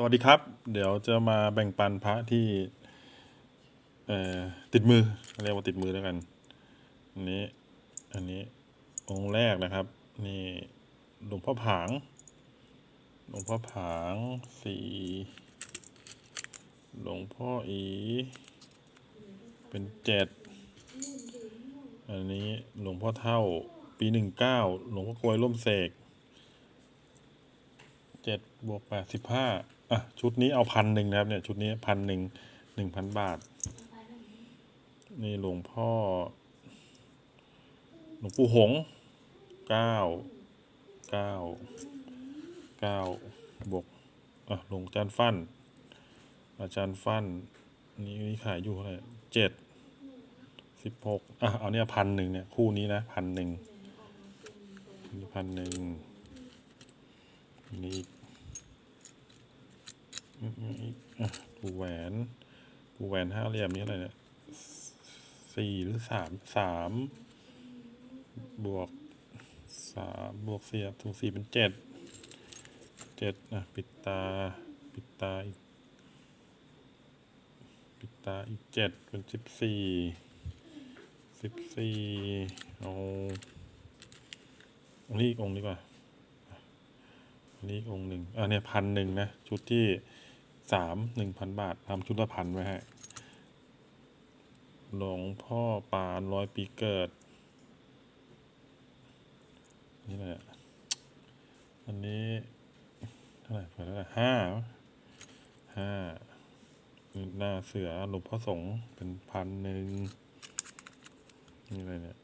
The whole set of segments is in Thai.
สวัสดีครับ เดี๋ยวจะมาแบ่งปันพระที่เอติดมือเรียกว่าติดมือแล้วกัน อันนี้ อันนี้องค์แรกนะครับ นี่หลวงพ่อผาง หลวงพ่อผางสี่หลวงพ่ออี เป็นเจ็ดอันนี้หลวงพ่อเท่าปีหนึ่งเก้าหลวงพ่อกลวยร่มเสกเจ็ดบวกแปดสิบห้า อะชุดนี้เอาพันหนึ่งนะครับเนี่ยชุดนี้พันหนึ่งหนึ่งพันบาท นี่หลวงพ่อ หลวงปู่หงเก้าเก้าเก้าบวกอะหลวงอาจารย์ฟั่น อาจารย์ฟั่นนี่นี่ขายอยู่เท่าไหร่เจ็ดสิบหกอะเอาเนี่ยพันหนึ่งเนี่ยคู่นี้นะพันหนึ่งนี่พันหนึ่งนี่ ปูแหวนปูแหวนห้าเหลี่ยมนี่อะไรเนี่ยสี่หรือสามสามบวกสามบวกสี่ถูกสี่เป็นเจ็ดเจ็ดอะปิดตาปิดตาอีกปิดตาอีกเจ็ดเป็นสิบสี่สิบสี่เอาอันนี้อีกองค์ดีกว่าอันนี้อีกองค์หนึ่งอะเนี่ยพันหนึ่งนะ ชุดที่ สามหนึ่งพันบาททำชุดละพันไว้ให้หลวงพ่อปานร้อยปีเกิด นี่แหละอันนี้เท่าไหร่เปิดเท่าไหร่ห้าห้าหน้าเสือหลวงพ่อสงฆ์เป็นพันหนึ่งนี่อะไรเนี่ย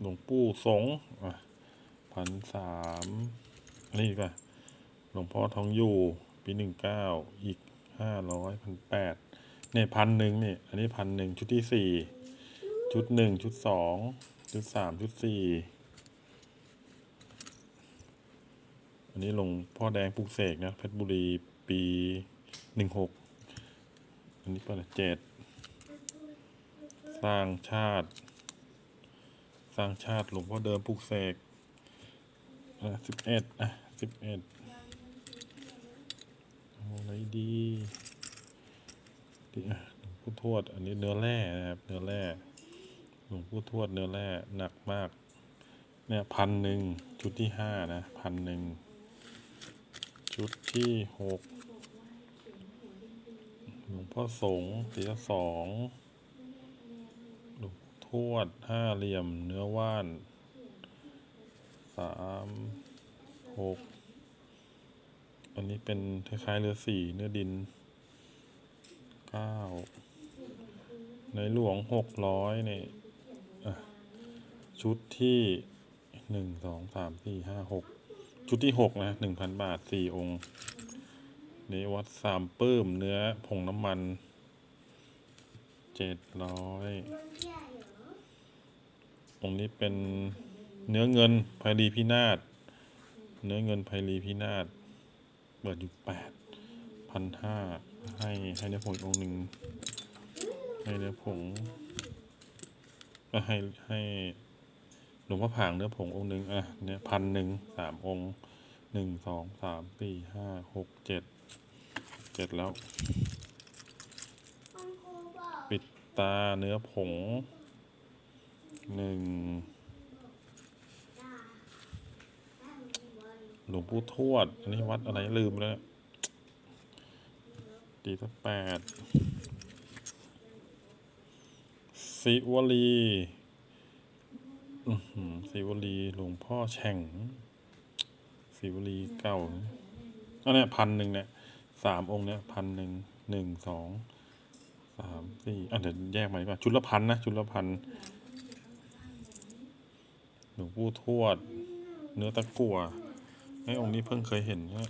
หลวงปู่สงฆ์อะ พันสามอันนี้ดีกว่าหลวงพ่อทองอยู่ ปีหนึ่งเก้าอีกห้าร้อยพันแปดเนี่ยพันหนึ่งเนี่ยอันนี้พันหนึ่งชุดที่สี่ชุดหนึ่งชุดสองชุดสามชุดสี่อันนี้หลวงพ่อแดงปลูกเสกนะเพชรบุรีปีหนึ่งหกอันนี้ก็เจ็ดสร้างชาติ สร้างชาติหลวงพ่อเดิมปลูกเสก สิบเอ็ดอะสิบเอ็ดเอาอะไรดีดีอะหลวงพ่อทวด อันนี้เนื้อแร่นะครับ เนื้อแร่หลวงพ่อทวดเนื้อแร่หนักมาก เนี่ยพันหนึ่งชุดที่ห้านะพันหนึ่งชุดที่หกหลวงพ่อสงฆ์ตีละสองหลวงทวดห้าเหลี่ยมเนื้อว่านามหกอันนี้เป็นคล้ายๆเรือสี่เนื้อดินเก้าในหลวงหกร้อยเนี่ยชุดที่หนึ่งสองสามสี่ห้าหกชุดที่หกนะหนึ่งพันบาทสี่องค์นี่วัดสามปื้มเนื้อผงน้ำมันเจ็ดร้อยตรงนี้เป็น เนื้อเงินไพรีพินาศเนื้อเงินไพรีพินาศเปิดอยู่แปดพันห้าให้ให้เนื้อผงองค์หนึ่งให้เนื้อผงก็ให้ให้หลวงพ่อผางเนื้อผงองค์หนึ่งอะเนี่ยพันหนึ่งสามองค์หนึ่งสองสามสี่ห้าหกเจ็ดเจ็ดแล้ว ปิดตาเนื้อผงหนึ่ง หลวงปู่ทวด อันนี้วัดอะไรลืมแล้วตีสักแปดสิวลีอื้อหือสิวลีหลวงพ่อแฉ่งสิวลีเก่าอันนี้พันหนึ่งเนี่ยสามองค์เนี่ยพันหนึ่งหนึ่งสองสามสี่อะเดี๋ยวแยกมาดีกว่าชุดละพันนะชุดละพันหลวงปู่ทวด เนื้อตะกั่ว ไอ้องค์นี้เพิ่งเคยเห็นเนี่ย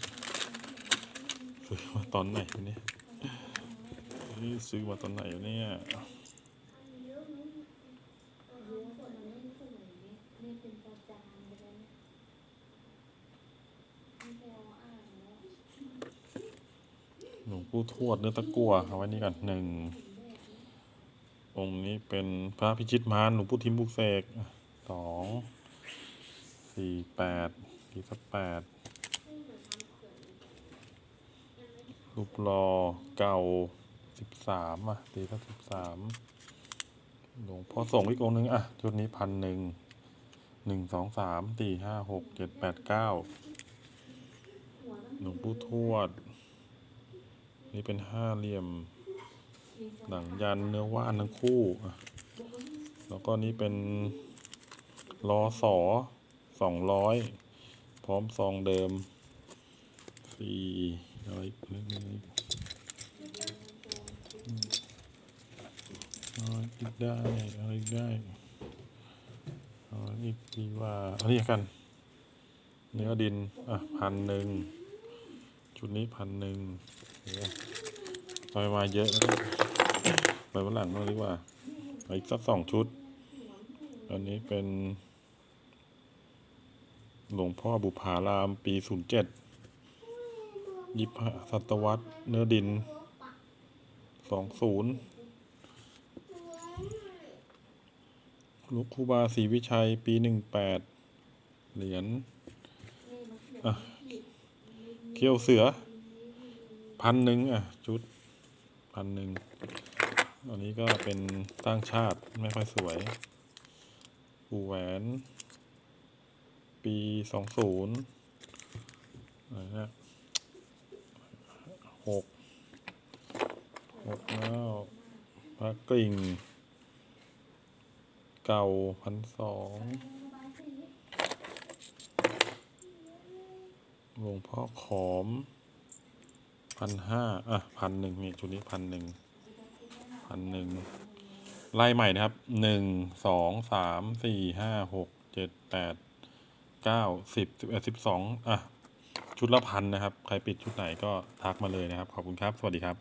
ซื้อมาตอนไหนวะเนี่ยนี่ซื้อมาตอนไหนวะเนี่ยหลวงปู่ทวดเนื้อตะกั่วเอาไว้นี่ก่อนหนึ่งองค์นี้เป็นพระพิชิตมารหลวงปู่ทิมบุกเสกสองสี่แปด ตีสักแปดรูปรอเก่าสิบสามอะตีสักสิบสามหลวงพ่อส่งอีกองหนึ่งอะ ชุดนี้พันหนึ่งหนึ่งสองสามสี่ห้าหกเจ็ดแปดเก้าหลวงปู่ทวด นี่เป็นห้าเหลี่ยม หนังยันเนื้อว่านทั้งคู่อะแล้วก็นี่เป็นล้อสอสองร้อย ร้อมซองเดิมสี่อะไรอีกนิดนึงอีกอะไรอีกได้อะไรอีกได้อะไรอีกดีว่าอันนี้กัน เนื้อดิน อะพันหนึ่งชุดนี้พันหนึ่งเนี่ยไปมาเยอะแล้วไปวันหลังบ้างดีกว่าอีกสักสองชุด อันนี้เป็น หลวงพ่อบุพารามปีศูนย์เจ็ดยิบศตวรรษเนื้อดินสองศูนย์ลูกคูบาศรีวิชัยปีหนึ่งแปดเหรียญเขี้ยวเสือ พันหนึ่งอะ ชุดพันหนึ่งอันนี้ก็เป็นตั้งชาติไม่ค่อยสวย ปูแหวน ปีสองศูนย์อะไรนะหกหกแล้วพระกริ่ง เก่าพันสองหลวงพ่อขอมพันห้าอะพันหนึ่งนี่ชุดนี้พันหนึ่งพันหนึ่งไล่ใหม่นะครับหนึ่งสองสามสี่ห้าหกเจ็ดแปด เก้าสิบสิบเอ็ดสิบสองอะ ชุดละพันนะครับ ใครปิดชุดไหนก็ทักมาเลยนะครับ ขอบคุณครับ สวัสดีครับ